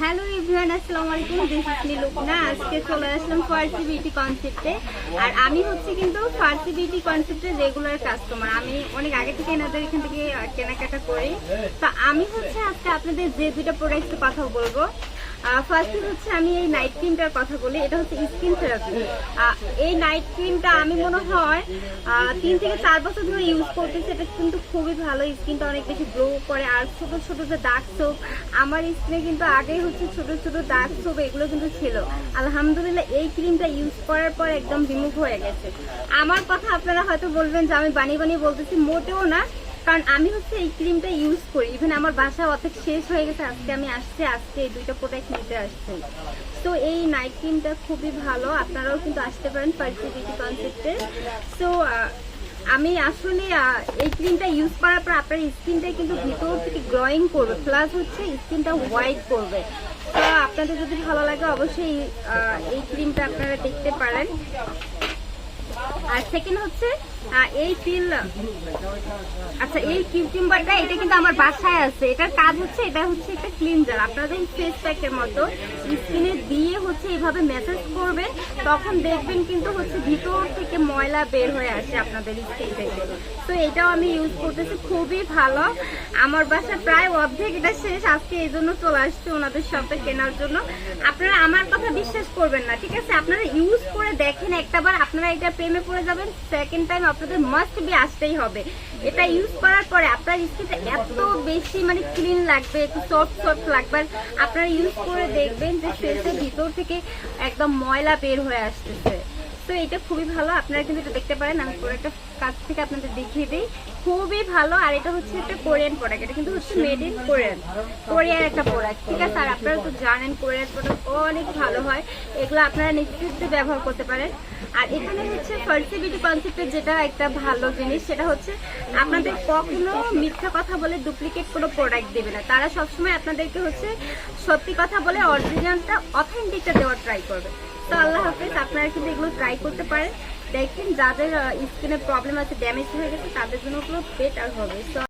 Hello everyone আসসালামু আলাইকুম। This is আজকে চলে আসলাম ফার্সি বিউটি কনসেপ্টে আর আমি হচ্ছে কিন্তু ফার্সি বিউটি কনসেপ্টের রেগুলার কাস্টমার আমি অনেক আগে থেকে এনাদের এখান থেকে কেনাকাটা করি। তো আমি হচ্ছে আজকে আপনাদের যে দুটো প্রোডাক্টের কথা বলব ফার্স্টে হচ্ছে আমি এই নাইট ক্রিমটার কথা বলি, এটা হচ্ছে স্কিন থেরাপি এই নাইট ক্রিমটা আমি মনে হয় তিন থেকে চার বছর ধরে ইউজ করতেছি, এটা কিন্তু খুবই ভালো স্কিনটা অনেক বেশি করে। আর ছোট ছোট যে দাগ সোপ আমার স্কিনে কিন্তু আগেই হচ্ছে ছোট ছোট দাগ সোপ এগুলো কিন্তু ছিল। আলহামদুলিল্লাহ, এই ক্রিমটা ইউজ করার পর একদম রিমুভ হয়ে গেছে। আমার কথা আপনারা হয়তো বলবেন যে আমি বানিয়ে বানিয়ে বলতেছি, মোটেও না। কারণ আমি হচ্ছে এই ক্রিমটা ইউজ করি। ইভেন আমার বাসা অর্ধেক শেষ হয়ে গেছে, আজকে আমি আসছি, আজকে এই দুইটা প্রোডাক্ট নিতে আসছি। তো এই নাইট ক্রিমটা খুবই ভালো, আপনারাও কিন্তু আসতে পারেন পার্সি বিউটি কনসেপ্টে সো আমি আসলে এই ক্রিমটা ইউজ করার পর আপনার স্কিনটা কিন্তু ভিতর থেকে গ্লোয়িং করবে প্লাস হচ্ছে স্কিনটা হোয়াইট করবে। তো আপনাদের যদি ভালো লাগে অবশ্যই এই ক্রিমটা আপনারা দেখতে পারেন। আর সেকেন্ড হচ্ছে আচ্ছা তখন দেখবেন কিন্তু হচ্ছে ভিতর থেকে ময়লা বের হয়ে আসে আপনাদের স্কিন থেকে। তো এটাও আমি ইউজ করতেছি, খুবই ভালো। আমার বাসায় প্রায় অর্ধেক এটা শেষ, আজকে এই জন্য চলে আসছে ওনাদের শপে কেনার জন্য। আপনারা আমার কথা বিশ্বাস করবেন না, ঠিক আছে? আপনারা ইউজ করে দেখেন, একটাবার আপনারা এটা প্রেমে পড়ে যাবেন সেকেন্ড টাইম আপনাদের মাস্ট বি আসতেই হবে। এটা ইউজ করার পরে আপনার স্কিনটা এত বেশি মানে ক্লিন লাগবে, একটু সফট সফট লাগবে। আপনারা ইউজ করে দেখবেন যে ফেসের ভিতর থেকে একদম ময়লা বের হয়ে আসতেছে। তো এটা খুবই ভালো। আপনারা কিন্তু দেখতে পারেন। আমি প্রোডাক্টটা কাছ থেকে আপনাদের দেখিয়ে দিই। খুবই ভালো। আর এটা হচ্ছে একটা কোরিয়ান প্রোডাক্ট এটা কিন্তু হচ্ছে মেড ইন কোরিয়ান কোরিয়ার একটা প্রোডাক্ট ঠিক আছে? আর আপনারা তো জানেন কোরিয়ান প্রোডাক্ট অনেক ভালো হয়। এগুলো আপনারা নিশ্চিন্তে ব্যবহার করতে পারেন। আর এখানে হচ্ছে ফার্সিবিটি কনসেপ্টের যেটা একটা ভালো জিনিস, সেটা হচ্ছে আপনাদের কখনো মিথ্যা কথা বলে ডুপ্লিকেট কোনো প্রোডাক্ট দেবে না। তারা সবসময় আপনাদেরকে হচ্ছে সত্যি কথা বলে অরিজিনালটা অথেন্টিকটা দেওয়ার ট্রাই করবে। তো আল্লাহ হাফেজ, আপনারা কিন্তু এগুলো ট্রাই করতে পারেন। দেখেন যাদের স্কিনের প্রবলেম আছে ড্যামেজ হয়ে গেছে, তাদের জন্য পুরো বেটার হবে। সো